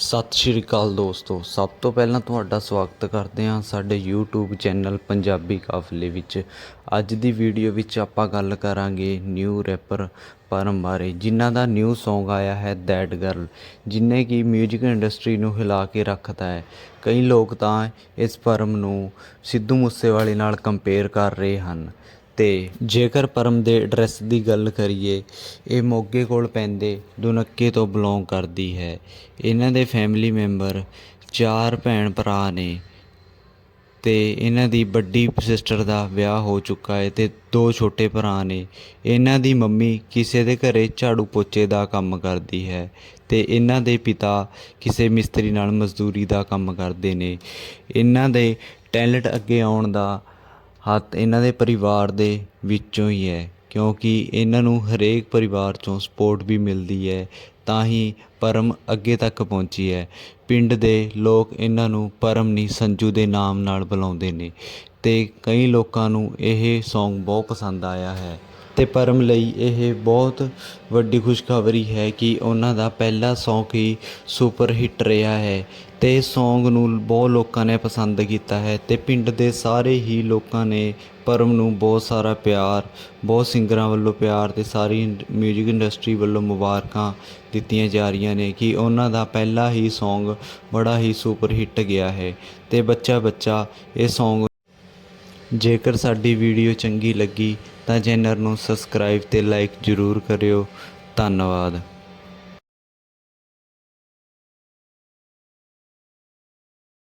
ਸਤਿ ਸ਼੍ਰੀ ਅਕਾਲ ਦੋਸਤੋ। ਸਭ ਤੋਂ ਪਹਿਲਾਂ ਤੁਹਾਡਾ ਸਵਾਗਤ ਕਰਦੇ ਹਾਂ ਸਾਡੇ YouTube ਚੈਨਲ ਪੰਜਾਬੀ ਕਾਫਲੇ ਵਿੱਚ। ਅੱਜ ਦੀ ਵੀਡੀਓ ਵਿੱਚ ਆਪਾਂ ਗੱਲ ਕਰਾਂਗੇ ਨਿਊ ਰੈਪਰ ਪਰਮ ਬਾਰੇ, ਜਿਨ੍ਹਾਂ ਦਾ ਨਿਊ Song ਆਇਆ ਹੈ ਦੈਟ ਗਰਲ ਜਿਨੇ ਕਿ 뮤직 ਇੰਡਸਟਰੀ ਨੂੰ ਹਿਲਾ ਕੇ ਰੱਖਦਾ ਹੈ। ਕਈ ਲੋਕ ਤਾਂ ਇਸ ਪਰਮ ਨੂੰ ਸਿੱਧੂ ਮੂਸੇਵਾਲੇ ਨਾਲ ਕੰਪੇਅਰ ਕਰ ਰਹੇ ਹਨ। ਤੇ ਜੇਕਰ ਪਰਮ ਦੇ ਐਡਰੈਸ ਦੀ ਗੱਲ ਕਰੀਏ, ਇਹ ਮੋਗੇ ਕੋਲ ਪੈਂਦੇ ਦੁਨੱਕੇ ਤੋਂ ਬਿਲੋਂਗ ਕਰਦੀ ਹੈ। ਇਹਨਾਂ ਦੇ ਫੈਮਿਲੀ ਮੈਂਬਰ ਚਾਰ ਭੈਣ ਭਰਾ ਨੇ ਅਤੇ ਇਹਨਾਂ ਦੀ ਵੱਡੀ ਸਿਸਟਰ ਦਾ ਵਿਆਹ ਹੋ ਚੁੱਕਾ ਹੈ ਅਤੇ ਦੋ ਛੋਟੇ ਭਰਾ ਨੇ। ਇਹਨਾਂ ਦੀ ਮੰਮੀ ਕਿਸੇ ਦੇ ਘਰੇ ਝਾੜੂ ਪੋਚੇ ਦਾ ਕੰਮ ਕਰਦੀ ਹੈ ਅਤੇ ਇਹਨਾਂ ਦੇ ਪਿਤਾ ਕਿਸੇ ਮਿਸਤਰੀ ਨਾਲ ਮਜ਼ਦੂਰੀ ਦਾ ਕੰਮ ਕਰਦੇ ਨੇ। ਇਹਨਾਂ ਦੇ ਟੈਲੈਂਟ ਅੱਗੇ ਆਉਣ ਦਾ ਹੱਥ ਇਹਨਾਂ ਦੇ ਪਰਿਵਾਰ ਦੇ ਵਿੱਚੋਂ ਹੀ ਹੈ, ਕਿਉਂਕਿ ਇਹਨਾਂ ਨੂੰ ਹਰੇਕ ਪਰਿਵਾਰ ਚੋਂ ਸਪੋਰਟ ਵੀ ਮਿਲਦੀ ਹੈ, ਤਾਂ ਹੀ ਪਰਮ ਅੱਗੇ ਤੱਕ ਪਹੁੰਚੀ ਹੈ। ਪਿੰਡ ਦੇ ਲੋਕ ਇਹਨਾਂ ਨੂੰ ਪਰਮ ਨਹੀਂ ਸੰਜੂ ਦੇ ਨਾਮ ਨਾਲ ਬੁਲਾਉਂਦੇ ਨੇ ਅਤੇ ਕਈ ਲੋਕਾਂ ਨੂੰ ਇਹ ਸੌਂਗ ਬਹੁਤ ਪਸੰਦ ਆਇਆ ਹੈ। ਤੇ ਪਰਮ ਲਈ ਇਹ ਬਹੁਤ ਵੱਡੀ ਖੁਸ਼ਖਬਰੀ ਹੈ ਕਿ ਉਹਨਾਂ ਦਾ ਪਹਿਲਾ Song ਹੀ ਸੁਪਰ ਹਿੱਟ ਰਿਹਾ ਹੈ ਅਤੇ ਇਸ Song ਨੂੰ ਬਹੁਤ ਲੋਕਾਂ ਨੇ ਪਸੰਦ ਕੀਤਾ ਹੈ ਅਤੇ ਪਿੰਡ ਦੇ ਸਾਰੇ ਹੀ ਲੋਕਾਂ ਨੇ ਪਰਮ ਨੂੰ ਬਹੁਤ ਸਾਰਾ ਪਿਆਰ, ਬਹੁਤ ਸਿੰਗਰਾਂ ਵੱਲੋਂ ਪਿਆਰ ਅਤੇ ਸਾਰੀ ਮਿਊਜ਼ਿਕ ਇੰਡਸਟਰੀ ਵੱਲੋਂ ਮੁਬਾਰਕਾਂ ਦਿੱਤੀਆਂ ਜਾ ਰਹੀਆਂ ਨੇ ਕਿ ਉਹਨਾਂ ਦਾ ਪਹਿਲਾ ਹੀ ਸੌਂਗ ਬੜਾ ਹੀ ਸੁਪਰ ਹਿੱਟ ਗਿਆ ਹੈ ਅਤੇ ਬੱਚਾ ਬੱਚਾ ਇਹ ਸੌਂਗ ਜੇਕਰ ਸਾਡੀ ਵੀਡੀਓ ਚੰਗੀ ਲੱਗੀ ਤਾਂ ਚੈਨਲ ਨੂੰ ਸਬਸਕ੍ਰਾਈਬ ਤੇ ਲਾਈਕ ਜ਼ਰੂਰ ਕਰਿਓ। ਧੰਨਵਾਦ।